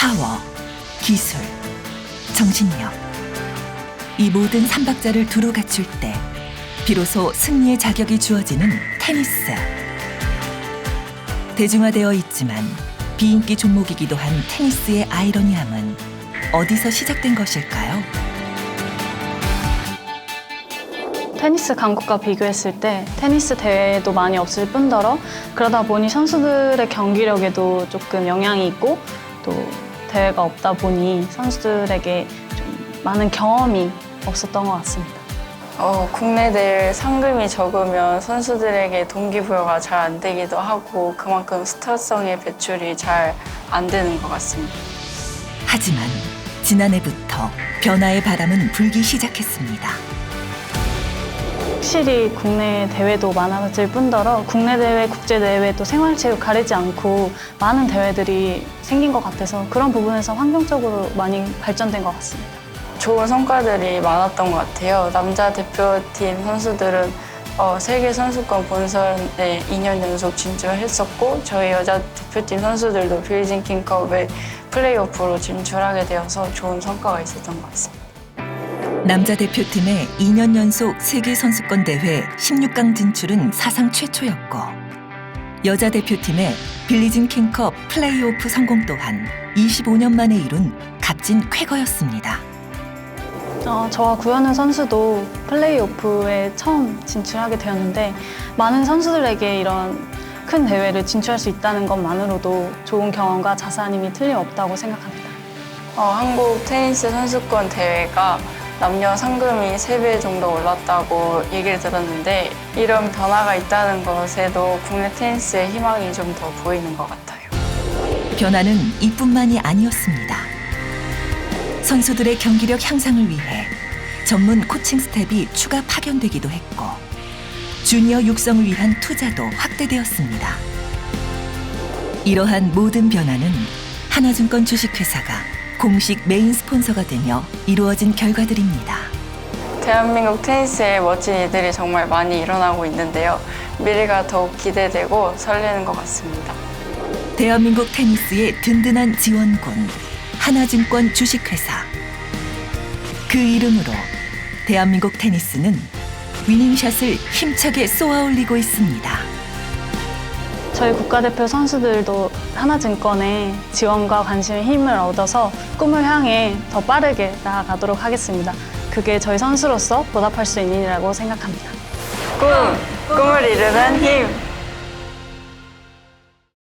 파워, 기술, 정신력. 이 모든 삼박자를 두루 갖출 때 비로소 승리의 자격이 주어지는 테니스. 대중화되어 있지만 비인기 종목이기도 한 테니스의 아이러니함은 어디서 시작된 것일까요? 테니스 강국과 비교했을 때 테니스 대회도 많이 없을 뿐더러 그러다 보니 선수들의 경기력에도 조금 영향이 있고 또 대회가 없다 보니 선수들에게 좀 많은 경험이 없었던 것 같습니다. 어, 국내 대회 상금이 적으면 선수들에게 동기부여가 잘 안 되기도 하고 그만큼 스타성의 배출이 잘 안 되는 것 같습니다. 하지만 지난해부터 변화의 바람은 불기 시작했습니다. 확실히 국내 대회도 많아질 뿐더러 국내 대회, 국제 대회도 생활체육 가리지 않고 많은 대회들이 생긴 것 같아서 그런 부분에서 환경적으로 많이 발전된 것 같습니다. 좋은 성과들이 많았던 것 같아요. 남자 대표팀 선수들은 어, 세계 선수권 본선에 2년 연속 진출했었고 저희 여자 대표팀 선수들도 빌진 킹컵에 플레이오프로 진출하게 되어서 좋은 성과가 있었던 것 같습니다. 남자 대표팀의 2년 연속 세계 선수권 대회 16강 진출은 사상 최초였고 여자 대표팀의 빌리진 킹컵 플레이오프 성공 또한 25년 만에 이룬 값진 쾌거였습니다. 어, 저와 구현우 선수도 플레이오프에 처음 진출하게 되었는데 많은 선수들에게 이런 큰 대회를 진출할 수 있다는 것만으로도 좋은 경험과 자산임이 틀림없다고 생각합니다. 어, 한국 테니스 선수권 대회가 남녀 상금이 3배 정도 올랐다고 얘기를 들었는데 이런 변화가 있다는 것에도 국내 테니스의 희망이 좀 더 보이는 것 같아요. 변화는 이뿐만이 아니었습니다. 선수들의 경기력 향상을 위해 전문 코칭 스텝이 추가 파견되기도 했고 주니어 육성을 위한 투자도 확대되었습니다. 이러한 모든 변화는 하나증권 주식회사가 공식 메인 스폰서가 되며 이루어진 결과들입니다. 대한민국 테니스에 멋진 이들이 정말 많이 일어나고 있는데요. 미래가 더욱 기대되고 설레는 것 같습니다. 대한민국 테니스의 든든한 지원군 하나증권 주식회사 그 이름으로 대한민국 테니스는 위닝샷을 힘차게 쏘아올리고 있습니다. 저희 국가대표 선수들도 하나증권의 지원과 관심에 힘을 얻어서 꿈을 향해 더 빠르게 나아가도록 하겠습니다. 그게 저희 선수로서 보답할 수 있는 일이라고 생각합니다. 꿈! 꿈을 이루는 힘!